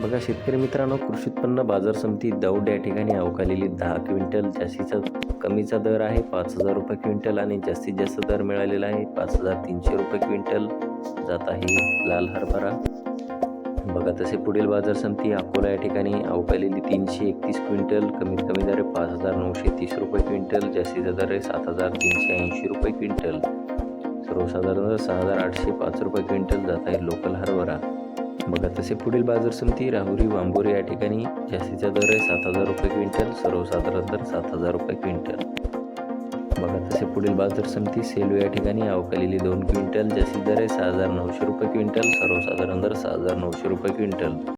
बघा शेतकरी मित्रांनो कृषी उत्पन्न बाजार समिती दौड या ठिकाणी अवकालेली दहा क्विंटल जास्तीचा कमीचा दर आहे पाच हजार रुपये क्विंटल आणि जास्तीत जास्त दर मिळालेला आहे. पाच हजार तीनशे रुपये क्विंटल जात आहे लाल हरभरा. बघा तसे पुढील बाजार समिती अकोला या ठिकाणी अवकालेली तीनशे एकतीस क्विंटल कमीत कमी दर पाच हजार नऊशे तीस रुपये क्विंटल जास्तीचा दर आहे सात हजार तीनशे ऐंशी रुपये क्विंटल. सर्वसाधारण सहा हजार आठशे पाच रुपये क्विंटल जात आहे लोकल हरभरा. बघा तसे पुढील बाजार समिती राहुरी वांबोरी या ठिकाणी जास्तीचा दर आहे. सात हजार रुपये क्विंटल सर्वसाधारण दर सात हजार रुपये क्विंटल. बघा तसे पुढील बाजार समिती सेलू या ठिकाणी अवकालेली दोन क्विंटल जास्तीत दर आहे सहा हजार नऊशे रुपये क्विंटल सर्वसाधारण दर सहा हजार नऊशे रुपये क्विंटल.